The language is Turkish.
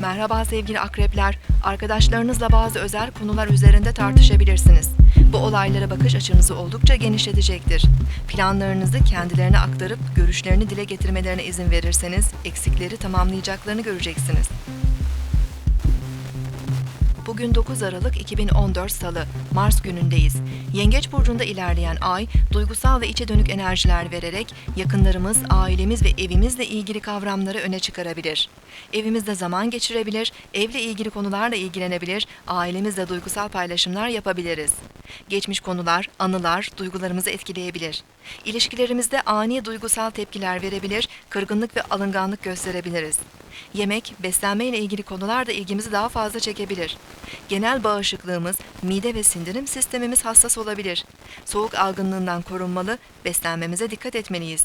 Merhaba sevgili akrepler. Arkadaşlarınızla bazı özel konular üzerinde tartışabilirsiniz. Bu olaylara bakış açınızı oldukça genişletecektir. Planlarınızı kendilerine aktarıp görüşlerini dile getirmelerine izin verirseniz eksikleri tamamlayacaklarını göreceksiniz. Bugün 9 Aralık 2014 Salı, Mars günündeyiz. Yengeç burcunda ilerleyen ay, duygusal ve içe dönük enerjiler vererek yakınlarımız, ailemiz ve evimizle ilgili kavramları öne çıkarabilir. Evimizde zaman geçirebilir, evle ilgili konularla ilgilenebilir, ailemizle duygusal paylaşımlar yapabiliriz. Geçmiş konular, anılar duygularımızı etkileyebilir. İlişkilerimizde ani duygusal tepkiler verebilir, kırgınlık ve alınganlık gösterebiliriz. Yemek, beslenme ile ilgili konular da ilgimizi daha fazla çekebilir. Genel bağışıklığımız, mide ve sindirim sistemimiz hassas olabilir. Soğuk algınlığından korunmalı, beslenmemize dikkat etmeliyiz.